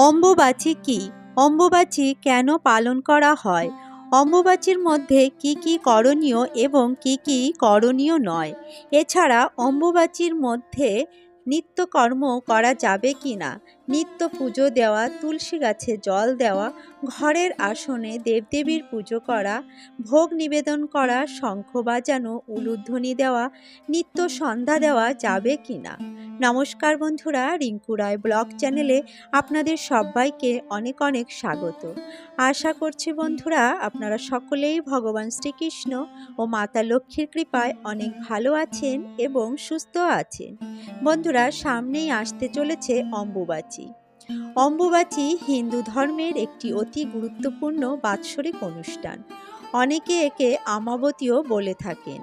অম্বুবাচী কি? অম্বুবাচী কেন পালন করা হয়? অম্বুবাচীর মধ্যে কি কি করণীয় এবং কি কি করণীয় নয়? এছাড়া অম্বুবাচীর মধ্যে নিত্যকর্ম করা যাবে কি না নিত্য পুজো দেওয়া, তুলসী গাছে জল দেওয়া, ঘরের আসনে দেবদেবীর পুজো করা, ভোগ নিবেদন করা, শঙ্খ বাজানো, উলুধ্বনি দেওয়া, নিত্য সন্ধ্যা দেওয়া যাবে কি না? নমস্কার বন্ধুরা, রিঙ্কু রায় ব্লগ চ্যানেলে আপনাদের সবাইকে অনেক অনেক স্বাগত। আশা করছি বন্ধুরা, আপনারা সকলেই ভগবান শ্রীকৃষ্ণ ও মাতা লক্ষ্মীর কৃপায় অনেক ভালো আছেন এবং সুস্থ আছেন। বন্ধুরা, সামনেই আসতে চলেছে অম্বুবাচী। অম্বুবাচী হিন্দু ধর্মের একটি অতি গুরুত্বপূর্ণ বাৎসরিক অনুষ্ঠান। অনেকে একে আমাবতীও বলে থাকেন।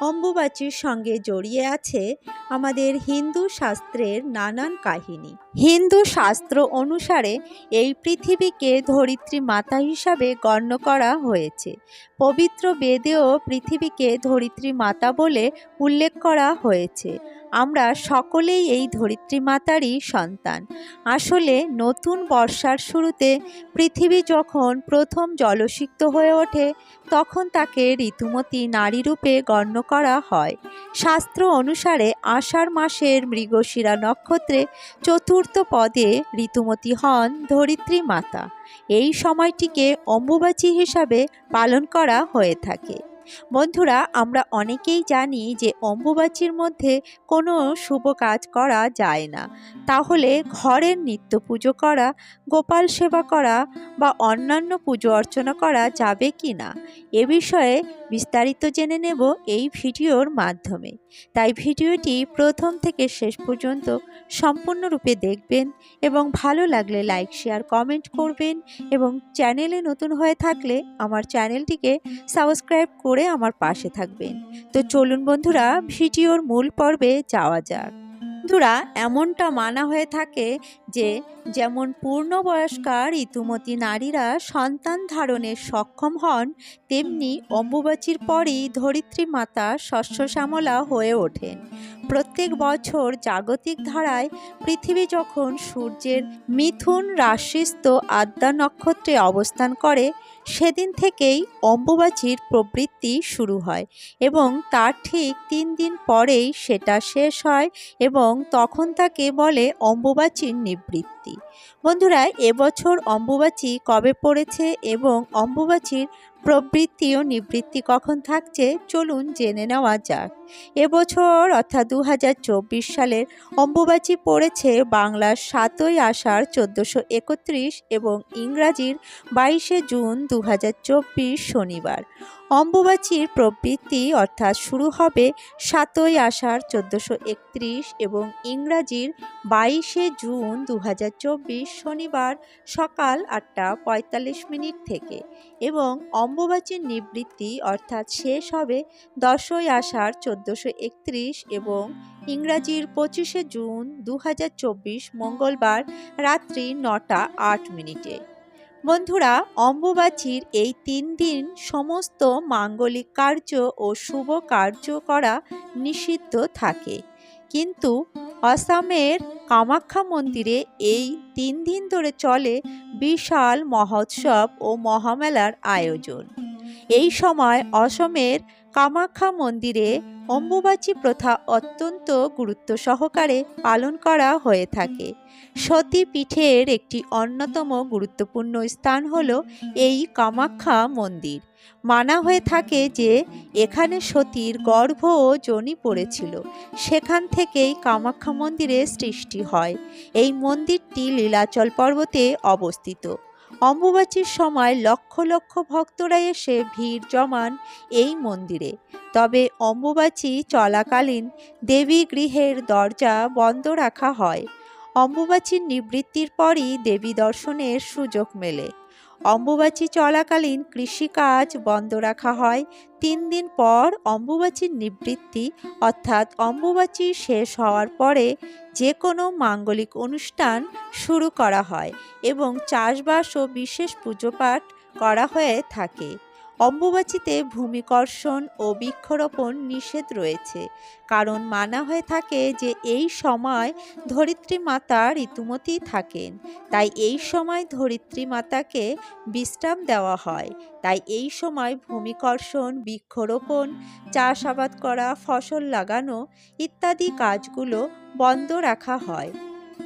অম্বুবাচীর সঙ্গে জড়িয়ে আছে আমাদের হিন্দু শাস্ত্রের নানান কাহিনী। হিন্দু শাস্ত্র অনুসারে এই পৃথিবীকে ধরিত্রী মাতা হিসাবে গণ্য করা হয়েছে। পবিত্র বেদেও পৃথিবীকে ধরিত্রী মাতা বলে উল্লেখ করা হয়েছে। আমরা সকলেই এই ধরিত্রী মাতারই সন্তান। আসলে নতুন বর্ষার শুরুতে পৃথিবী যখন প্রথম জলসিক্ত হয়ে ওঠে, তখন তাকে ঋতুমতী নারী রূপে গণ্য করা হয়। শাস্ত্র অনুসারে আষাঢ় মাসের মৃগশিরা নক্ষত্রে চতুর্থ পদে ঋতুমতী হন ধরিত্রী মাতা। এই সময়টিকে অম্বুবাচী হিসাবে পালন করা হয়ে থাকে। বন্ধুরা, আমরা অনেকেই জানি যে অম্বুবাচীর মধ্যে কোনো শুভ কাজ করা যায় না। তাহলে ঘরের নিত্য পুজো করা, গোপাল সেবা করা বা অন্যান্য পুজো অর্চনা করা যাবে কি না, এ বিষয়ে বিস্তারিত জেনে নেব এই ভিডিওর মাধ্যমে। তাই ভিডিওটি প্রথম থেকে শেষ পর্যন্ত সম্পূর্ণরূপে দেখবেন এবং ভালো লাগলে লাইক, শেয়ার, কমেন্ট করবেন এবং চ্যানেলে নতুন হয়ে থাকলে আমার চ্যানেলটিকে সাবস্ক্রাইব করে আমার পাশে থাকবেন। তো চলুন বন্ধুরা, ভিডিওর মূল পর্বে যাওয়া যাক। বন্ধুরা, এমনটা মানা হয়ে থাকে যে যেমন পূর্ণবয়স্কা ঋতুমতী নারীরা সন্তান ধারণে সক্ষম হন, তেমনি অম্বুবাচীর পরই ধরিত্রী মাতা শস্য শ্যামলা হয়ে ওঠেন। প্রত্যেক বছর জাগতিক ধারায় পৃথিবী যখন সূর্যের মিথুন রাশিস্থ আদ্যা নক্ষত্রে অবস্থান করে, সেদিন থেকেই অম্বুবাচীর প্রবৃত্তি শুরু হয় এবং তার ঠিক তিন দিন পরেই সেটা শেষ হয় এবং তখন তাকে বলে অম্বুবাচীর নিবৃত্তি বন্ধুরা এবছর অম্বুবাচী কবে পড়েছে এবং অম্বুবাচীর প্রবৃত্তি ও নিবৃত্তি কখন থাকছে চলুন জেনে নেওয়া যাক। এবছর অর্থাৎ দু হাজার চব্বিশ সালের অম্বুবাচী পড়েছে বাংলার সাতই আষাঢ় চোদ্দোশো একত্রিশ এবং ইংরাজির বাইশে জুন দু হাজার চব্বিশ শনিবার। অম্বুবাচীর প্রবৃত্তি অর্থাৎ শুরু হবে সাতই আষাঢ় চোদ্দোশো একত্রিশ এবং ইংরাজির বাইশে জুন দু হাজার চব্বিশ শনিবার সকাল আটটা পঁয়তাল্লিশ মিনিট থেকে এবং অম্বুবাচীর নিবৃত্তি অর্থাৎ শেষ হবে দশই আষাঢ় চোদ্দোশো একত্রিশ এবং ইংরাজির পঁচিশে জুন দু হাজার চব্বিশ মঙ্গলবার রাত্রি নটা আট মিনিটে। বন্ধুরা, অম্বুবাচীর এই তিন দিন সমস্ত মাঙ্গলিক কার্য ও শুভ কার্য করা নিষিদ্ধ থাকে। কিন্তু অসমের কামাখ্যা মন্দিরে এই তিন দিন ধরে চলে বিশাল মহোৎসব ও মহামেলার আয়োজন। এই সময় অসমের কামাখ্যা মন্দিরে অম্বুবাচী প্রথা অত্যন্ত গুরুত্ব সহকারে পালন করা হয়ে থাকে। সতী পীঠের একটি অন্যতম গুরুত্বপূর্ণ স্থান হল এই কামাখ্যা মন্দির। মানা হয়ে থাকে যে, এখানে সতীর গর্ভ ও জনি পড়েছিল। সেখান থেকেই কামাখ্যা মন্দিরের সৃষ্টি হয়। এই মন্দিরটি লীলাচল পর্বতে অবস্থিত। অম্বুবাচীর সময় লক্ষ লক্ষ ভক্তরা এসে ভিড় জমান এই মন্দিরে। তবে অম্বুবাচী চলাকালীন দেবী গৃহের দরজা বন্ধ রাখা হয়। অম্বুবাচীর নিবৃত্তির পরই দেবী দর্শনের সুযোগ মেলে। অম্বুবাচী চলাকালীন কৃষিকাজ বন্ধ রাখা হয়। তিন দিন পর অম্বুবাচীর নিবৃত্তি, অর্থাৎ অম্বুবাচী শেষ হওয়ার পরে যে কোনো মাঙ্গলিক অনুষ্ঠান শুরু করা হয় এবং চাষবাস ও বিশেষ পুজোপাঠ করা হয়ে থাকে। অম্বুবাচীতে ভূমিকর্ষণ ও বৃক্ষরোপণ নিষেধ রয়েছে। কারণ মানা হয়ে থাকে যে এই সময় ধরিত্রী মাতা ঋতুমতী থাকেন। তাই এই সময় ধরিত্রী মাতাকে বিশ্রাম দেওয়া হয়। তাই এই সময় ভূমিকর্ষণ, বৃক্ষরোপণ, চাষাবাদ করা, ফসল লাগানো ইত্যাদি কাজগুলো বন্ধ রাখা হয়।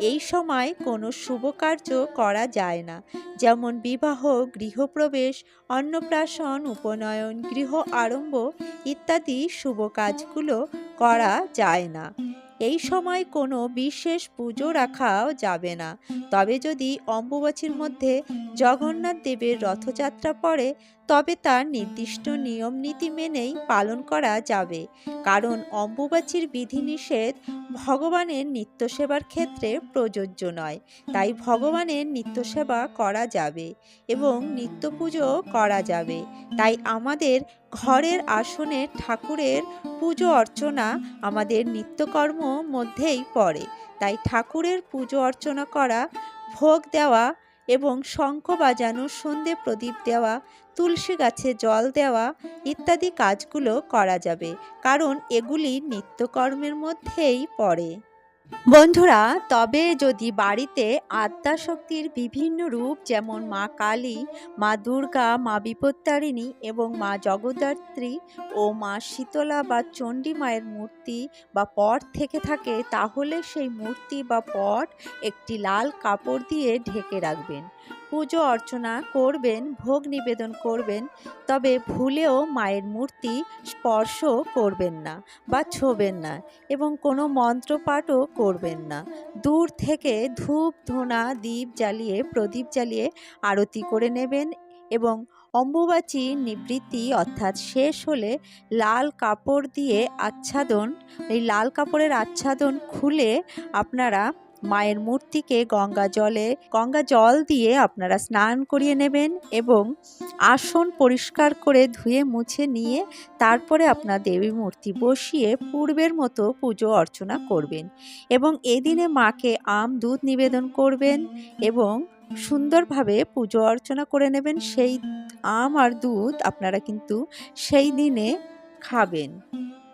এই সময় কোনো শুভ কার্য করা যায় না। যেমন বিবাহ, গৃহপ্রবেশ, অন্নপ্রাশন, উপনয়ন, গৃহ আরম্ভ ইত্যাদি শুভ কাজগুলো করা যায় না। এই সময় কোনো বিশেষ পুজো রাখাও যাবে না। তবে যদি অম্বুবাচীর মধ্যে জগন্নাথ দেবের রথযাত্রা পড়ে তবে তার নির্দিষ্ট নিয়ম নীতি মেনেই পালন করা যাবে। কারণ অম্বুবাচীর বিধিনিষেধ ভগবানের নিত্য সেবার ক্ষেত্রে প্রযোজ্য নয়, তাই ভগবানের নিত্য সেবা করা যাবে এবং নিত্য পুজো করা যাবে। তাই আমাদের ঘরের আসনে ঠাকুরের পুজো অর্চনা আমাদের নিত্যকর্ম মধ্যেই পড়ে। তাই ঠাকুরের পুজো অর্চনা করা, ভোগ দেওয়া এবং শঙ্খ বাজানো, সন্ধে প্রদীপ দেওয়া, তুলসী গাছে জল দেওয়া ইত্যাদি কাজগুলো করা যাবে, কারণ এগুলি নিত্যকর্মের মধ্যেই পড়ে। বন্ধুরা, তবে যদি বাড়িতে আদ্যাশক্তির বিভিন্ন রূপ যেমন মা কালী, মা দুর্গা, মা বিপত্তারিণী এবং মা জগদ্ধাত্রী ও মা শীতলা বা চণ্ডী মায়ের মূর্তি বা পট থেকে থাকে, তাহলে সেই মূর্তি বা পট একটি লাল কাপড় দিয়ে ঢেকে রাখবেন। পুজো অর্চনা করবেন, ভোগ নিবেদন করবেন, তবে ভুলেও মায়ের মূর্তি স্পর্শ করবেন না বা ছোবেন না এবং কোনো মন্ত্রপাঠও করবেন না। দূর থেকে ধূপ, ধোনা দ্বীপ জ্বালিয়ে, প্রদীপ জ্বালিয়ে আরতি করে নেবেন এবং অম্বুবাচী নিবৃত্তি অর্থাৎ শেষ হলে লাল কাপড় দিয়ে আচ্ছাদন, এই লাল কাপড়ের আচ্ছাদন খুলে আপনারা মায়ের মূর্তিকে গঙ্গা জলে, গঙ্গা জল দিয়ে আপনারা স্নান করিয়ে নেবেন এবং আসন পরিষ্কার করে ধুয়ে মুছে নিয়ে তারপরে আপনার দেবী মূর্তি বসিয়ে পূর্বের মতো পুজো অর্চনা করবেন এবং এদিনে মাকে আম, দুধ নিবেদন করবেন এবং সুন্দরভাবে পুজো অর্চনা করে নেবেন। সেই আম আর দুধ আপনারা কিন্তু সেই দিনে খাবেন।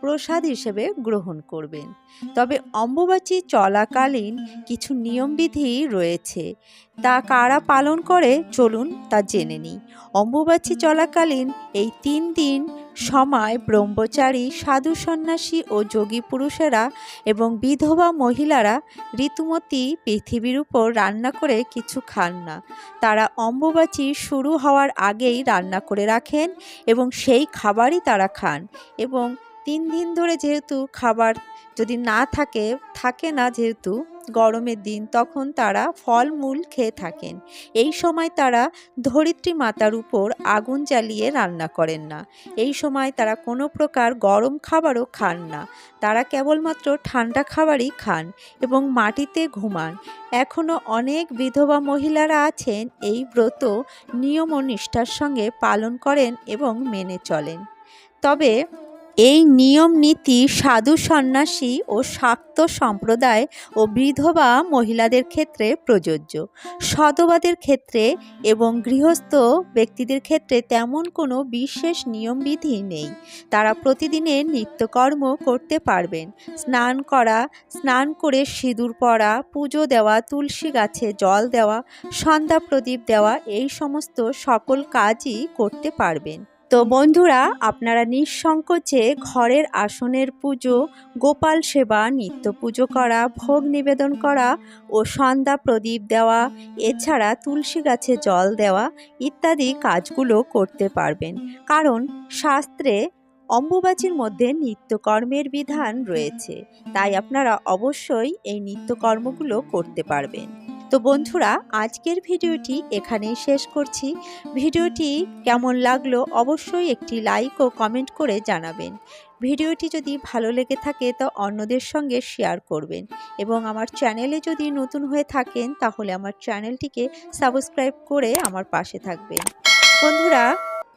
প্রসাদ হিসেবে গ্রহণ করবেন। তবে অম্বুবাচী চলাকালীন কিছু নিয়মবিধি রয়েছে। তা কারা পালন করে? চলুন তা জেনে নিই। অম্বুবাচী চলাকালীন এই তিন দিন সময় ব্রহ্মচারী, সাধু সন্ন্যাসী ও যোগী পুরুষেরা এবং বিধবা মহিলারা ঋতুমতী পৃথিবীর উপর রান্না করে কিছু খান না। তারা অম্বুবাচী শুরু হওয়ার আগেই রান্না করে রাখেন এবং সেই খাবারই তারা খান এবং তিন দিন ধরে যেহেতু খাবার যদি না থাকে থাকে না যেহেতু গরমের দিন, তখন তারা ফলমূল খেয়ে থাকেন। এই সময় তারা ধরিত্রী মাতার উপর আগুন জ্বালিয়ে রান্না করেন না। এই সময় তারা কোনো প্রকার গরম খাবারও খান না। তারা কেবলমাত্র ঠান্ডা খাবারই খান এবং মাটিতে ঘুমান। এখনও অনেক বিধবা মহিলারা আছেন, এই ব্রত নিয়ম ও নিষ্ঠার সঙ্গে পালন করেন এবং মেনে চলেন। তবে এই নিয়ম নীতি সাধু সন্ন্যাসী ও শাক্ত সম্প্রদায় ও বিধবা মহিলাদের ক্ষেত্রে প্রযোজ্য। সদবাদের ক্ষেত্রে এবং গৃহস্থ ব্যক্তিদের ক্ষেত্রে তেমন কোনো বিশেষ নিয়মবিধি নেই। তারা প্রতিদিনের নিত্যকর্ম করতে পারবেন। স্নান করা, স্নান করে সিঁদুর পরা, পুজো দেওয়া, তুলসী গাছে জল দেওয়া, সন্ধ্যা প্রদীপ দেওয়া, এই সমস্ত সকল কাজই করতে পারবেন। তো বন্ধুরা, আপনারা নিঃসংকোচে ঘরের আসনের পুজো, গোপাল সেবা, নিত্য পুজো করা, ভোগ নিবেদন করা ও সন্ধ্যা প্রদীপ দেওয়া, এছাড়া তুলসী গাছে জল দেওয়া ইত্যাদি কাজগুলো করতে পারবেন। কারণ শাস্ত্রে অম্বুবাচীর মধ্যে নিত্যকর্মের বিধান রয়েছে, তাই আপনারা অবশ্যই এই নিত্যকর্মগুলো করতে পারবেন। তো বন্ধুরা, আজকের ভিডিওটি এখানেই শেষ করছি। ভিডিওটি কেমন লাগল অবশ্যই একটি লাইক ও কমেন্ট করে জানাবেন। ভিডিওটি যদি ভালো লেগে থাকে তো অন্যদের সঙ্গে শেয়ার করবেন। এবং আমার চ্যানেলে যদি নতুন হয়ে থাকেন, তাহলে আমার চ্যানেলটিকে সাবস্ক্রাইব করে আমার পাশে থাকবেন। বন্ধুরা